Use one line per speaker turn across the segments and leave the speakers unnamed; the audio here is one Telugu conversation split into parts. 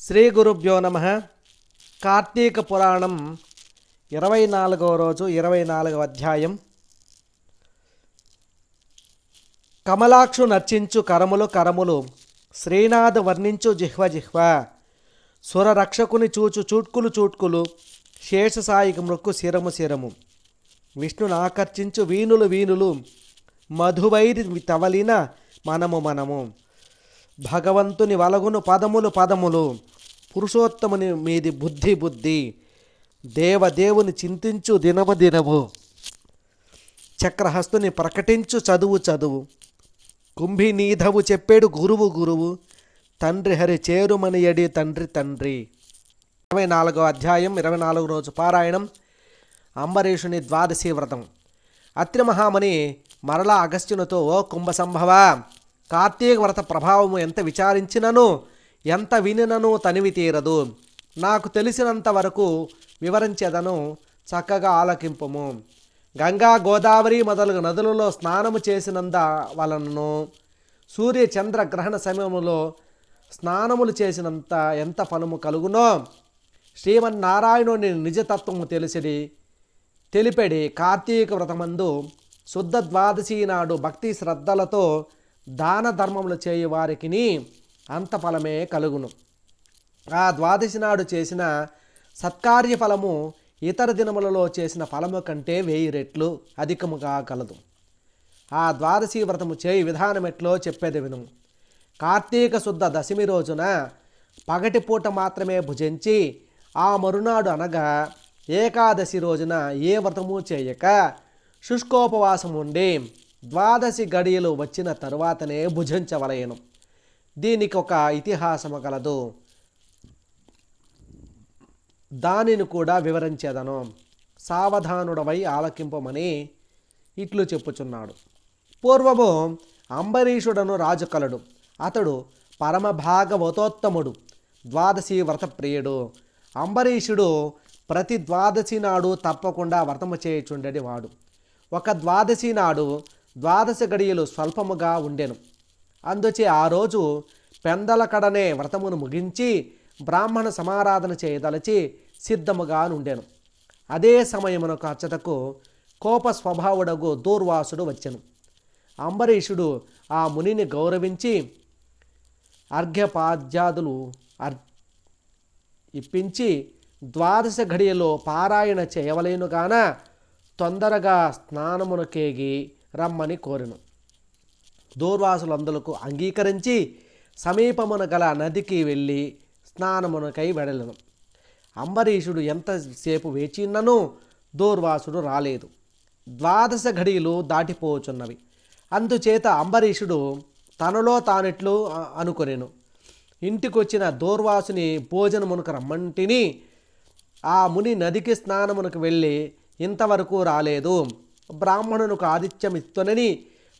శ్రీ గురుభ్యో నమ. కార్తీక పురాణం ఇరవై నాలుగవ రోజు ఇరవై నాలుగవ అధ్యాయం. కమలాక్షు నర్చించు కరములు కరములు శ్రీనాథ్ వర్ణించు జిహ్వ జిహ్వ. సురరక్షకుని చూచు చూట్కులు చూట్కులు శేషసాయికి మృక్కు శిరము శిరము. విష్ణుని ఆకర్షించు వీణులు వీణులు మధువైరి తవలిన మనము మనము. భగవంతుని వలగును పదములు పదములు పురుషోత్తముని మీది బుద్ధి బుద్ధి దేవదేవుని చింతించు దినము దినము. చక్రహస్తుని ప్రకటించు చదువు చదువు. కుంభినీధవు చెప్పేడు గురువు గురువు తండ్రి హరి చేరుమని ఎడి తండ్రి తండ్రి. ఇరవై నాలుగో అధ్యాయం ఇరవై నాలుగు రోజు పారాయణం. అంబరీషుని ద్వాదశి వ్రతం. అత్రి మహామణి మరలా అగస్త్యునితో ఓ కుంభ సంభవ కార్తీక వ్రత ప్రభావము ఎంత విచారించినను ఎంత వినినను తనివి తీరదు. నాకు తెలిసినంత వరకు వివరించేదను చక్కగా ఆలకింపము. గంగా గోదావరి మొదలగు నదులలో స్నానము చేసినంత వలనను సూర్య చంద్ర గ్రహణ సమయములో స్నానములు చేసినంత ఎంత ఫలము కలుగునో శ్రీమన్నారాయణుని నిజతత్వము తెలిసిడి తెలిపెడి కార్తీక వ్రతమందు శుద్ధ ద్వాదశి నాడు భక్తి శ్రద్ధలతో దాన ధర్మములు చేయు వారికి అంత ఫలమే కలుగును. ఆ ద్వాదశి నాడు చేసిన సత్కార్య ఫలము ఇతర దినములలో చేసిన ఫలము కంటే వెయ్యి రెట్లు అధికముగా కలదు. ఆ ద్వాదశి వ్రతము చేయి విధానం ఎట్లో చెప్పేది విధము కార్తీక శుద్ధ దశమి రోజున పగటిపూట మాత్రమే భుజించి ఆ మరునాడు అనగా ఏకాదశి రోజున ఏ వ్రతము చేయక శుష్కోపవాసం ఉండి ద్వాదశి గడియలు వచ్చిన తరువాతనే భుజించవలయను దీనికి ఒక ఇతిహాసము కలదు. దానిని కూడా వివరించేదను. సావధానుడవై ఆలకింపమని ఇట్లు చెప్పుచున్నాడు. పూర్వము అంబరీషుడను రాజుకలడు. అతడు పరమభాగవతోత్తముడు ద్వాదశి వ్రతప్రియుడు. అంబరీషుడు ప్రతి ద్వాదశి నాడు తప్పకుండా వ్రతము చేయుచుండడి వాడు ఒక ద్వాదశి నాడు ద్వాదశ గడియలు స్వల్పముగా ఉండెను. అందుచే ఆ రోజు పెందల కడనే వ్రతమును ముగించి బ్రాహ్మణ సమారాధన చేయదలచి సిద్ధముగా నుండెను. అదే సమయమునకు అచ్చటకు కోప స్వభావుడగు దూర్వాసుడు వచ్చెను. అంబరీషుడు ఆ మునిని గౌరవించి అర్ఘ్యపాద్యాదులు అర్ ఇప్పించి ద్వాదశ ఘడియలో పారాయణ చేయవలేను గాన తొందరగా స్నానమునకేగి రమ్మని కోరెను. దూర్వాసులందరకు అంగీకరించి సమీపమున గల నదికి వెళ్ళి స్నానమునకై వెడలను. అంబరీషుడు ఎంతసేపు వేచిన్నను దూర్వాసుడు రాలేదు. ద్వాదశ ఘడియలు దాటిపోచున్నవి. అందుచేత అంబరీషుడు తనలో తానెట్లు అ- ఇంటికొచ్చిన దూర్వాసుని భోజనమునకు రమ్మంటిని ఆ ముని నదికి స్నానమునకు వెళ్ళి ఇంతవరకు రాలేదు. బ్రాహ్మణునికి ఆతిథ్యం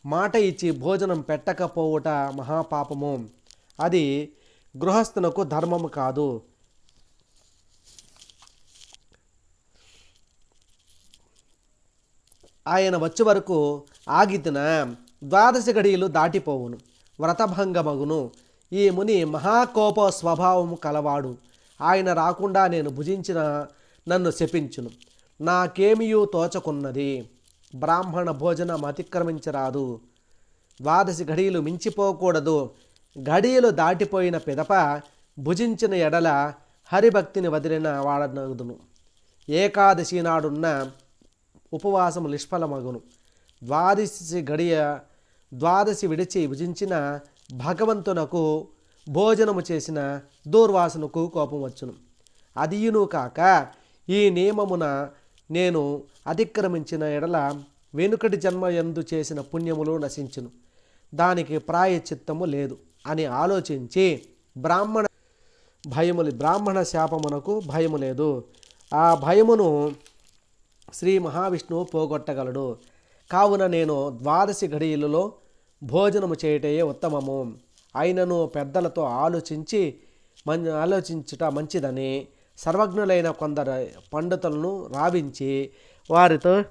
మాట ఇచ్చి భోజనం పెట్టకపోవుట మహాపాపము. అది గృహస్థునకు ధర్మము కాదు. ఆయన వచ్చే వరకు ఆగితిన ద్వాదశ గడియలు దాటిపోవును. వ్రతభంగమగును. ఈ ముని మహాకోప స్వభావము కలవాడు. ఆయన రాకుండా నేను భుజించిన నన్ను శపించును. నాకేమియూ తోచకున్నది? బ్రాహ్మణ భోజనం అతిక్రమించరాదు. ద్వాదశి ఘడియలు మించిపోకూడదు. ఘడియలు దాటిపోయిన పిదప భుజించిన ఎడల హరిభక్తిని వదిలిన వాడనగుదును. ఏకాదశి నాడున్న ఉపవాసం నిష్ఫలమగును. ద్వాదశి గడియ ద్వాదశి విడిచి భుజించిన భగవంతునకు భోజనము చేసిన దూర్వాసనకు కోపం వచ్చును. అదియును కాక ఈ నియమమున నేను అతిక్రమించిన ఎడల వెనుకటి జన్మ ఎందు చేసిన పుణ్యములు నశించును. దానికి ప్రాయచిత్తము లేదు అని ఆలోచించి బ్రాహ్మణ భయములు బ్రాహ్మణ శాపమునకు భయము లేదు. ఆ భయమును శ్రీ మహావిష్ణువు పోగొట్టగలడు. కావున నేను ద్వాదశి ఘడియలలో భోజనము చేయటయే ఉత్తమము. అయినను పెద్దలతో ఆలోచించి మన్ ఆలోచించుట మంచిదని. సర్వజ్ఞులైన కొందరు పండితులను రావించి వారితో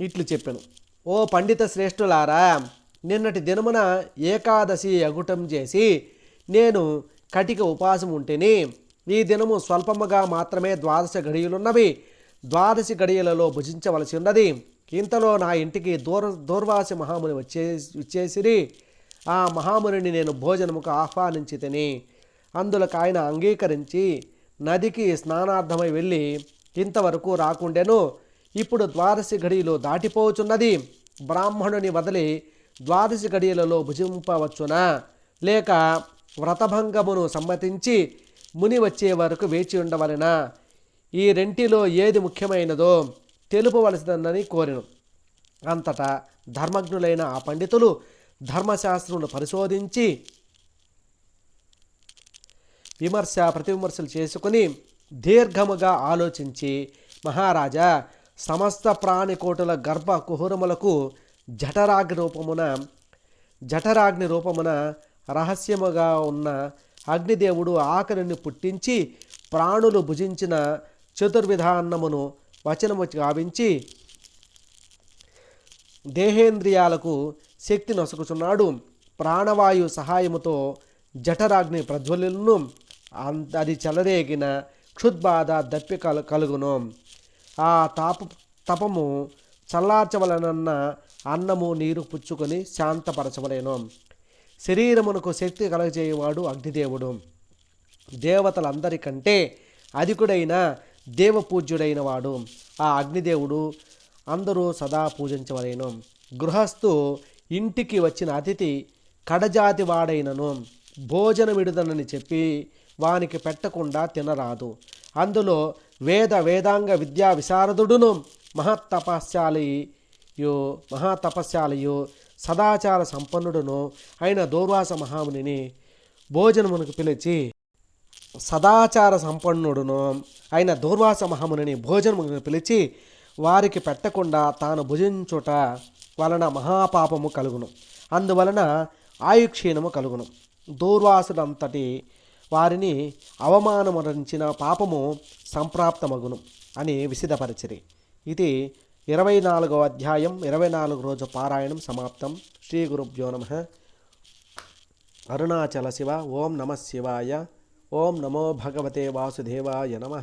ఇట్లు చెప్పాను. ఓ పండిత శ్రేష్ఠులారా నిన్నటి దినమున ఏకాదశి అగుటం చేసి నేను కటిక ఉపాసం ఉంటేని. ఈ దినము స్వల్పముగా మాత్రమే ద్వాదశ గడియలున్నవి. ద్వాదశి గడియలలో భుజించవలసి ఉన్నది. ఇంతలో నా ఇంటికి దూర దూర్వాసి మహాముని వచ్చే వచ్చేసిరి. ఆ మహామునిని నేను భోజనముకు ఆహ్వానించితేని. అందులకు ఆయన అంగీకరించి నదికి స్నానార్థమై వెళ్ళి ఇంతవరకు రాకుండెను. ఇప్పుడు ద్వాదశి గడియలు దాటిపోవచ్చున్నది. బ్రాహ్మణుని వదిలి ద్వాదశి గడియలలో భుజింపవచ్చునా. లేక వ్రతభంగమును సమ్మతించి ముని వచ్చే వరకు వేచి ఉండవలెనా. ఈ రెంటిలో ఏది ముఖ్యమైనదో తెలుపవలసిందని కోరిను. అంతటా ధర్మజ్ఞులైన ఆ పండితులు ధర్మశాస్త్రమును పరిశోధించి విమర్శ ప్రతివిమర్శలు చేసుకుని దీర్ఘముగా ఆలోచించి మహారాజా సమస్త ప్రాణికోటుల గర్భ కుహురములకు జఠరాగ్ని రూపమున జఠరాగ్ని రూపమున రహస్యముగా ఉన్న అగ్నిదేవుడు ఆకలిని పుట్టించి ప్రాణులు భుజించిన చతుర్విధాన్నమును వచనము గావించి దేహేంద్రియాలకు శక్తి నొసగుచున్నాడు. ప్రాణవాయు సహాయముతో జఠరాగ్ని ప్రజ్వలిలను అం- అది చెలరేగిన క్షుద్బాధ దప్పి కలు కలుగును. ఆ తాప తపము చల్లార్చవలనన్న అన్నము నీరు పుచ్చుకొని శాంతపరచవలేను. శరీరమునకు శక్తి కలగజేయవాడు అగ్నిదేవుడు. దేవతలందరికంటే అధికుడైన దేవపూజ్యుడైన వాడు ఆ అగ్నిదేవుడు అందరూ సదా పూజించవలేను. గృహస్థు ఇంటికి వచ్చిన అతిథి కడజాతి వాడైనను భోజన విడుదనని చెప్పి వానికి పెట్టకుండా తినరాదు. అందులో వేద వేదాంగ విద్యా విశారదుడును మహత్తపశాలియు మహాతపశాలియు సదాచార సంపన్నుడును అయిన దూర్వాస మహామునిని భోజనమునకు పిలిచి సదాచార సంపన్నుడును అయిన దూర్వాస మహామునిని భోజనమును పిలిచి వారికి పెట్టకుండా తాను భుజించుట వలన మహాపాపము కలుగును. అందువలన ఆయుక్షీణము కలుగును. దూర్వాసుడంతటి వారిని అవమానమరించిన పాపము సంప్రాప్తమగును అని విసిదపరిచిరి. ఇది ఇరవై నాలుగవ అధ్యాయం ఇరవై నాలుగు రోజు పారాయణం సమాప్తం. శ్రీ గురుభ్యో నమ. అరుణాచల శివ ఓం నమ శివాయ. ఓం నమో భగవతే వాసుదేవాయ నమ.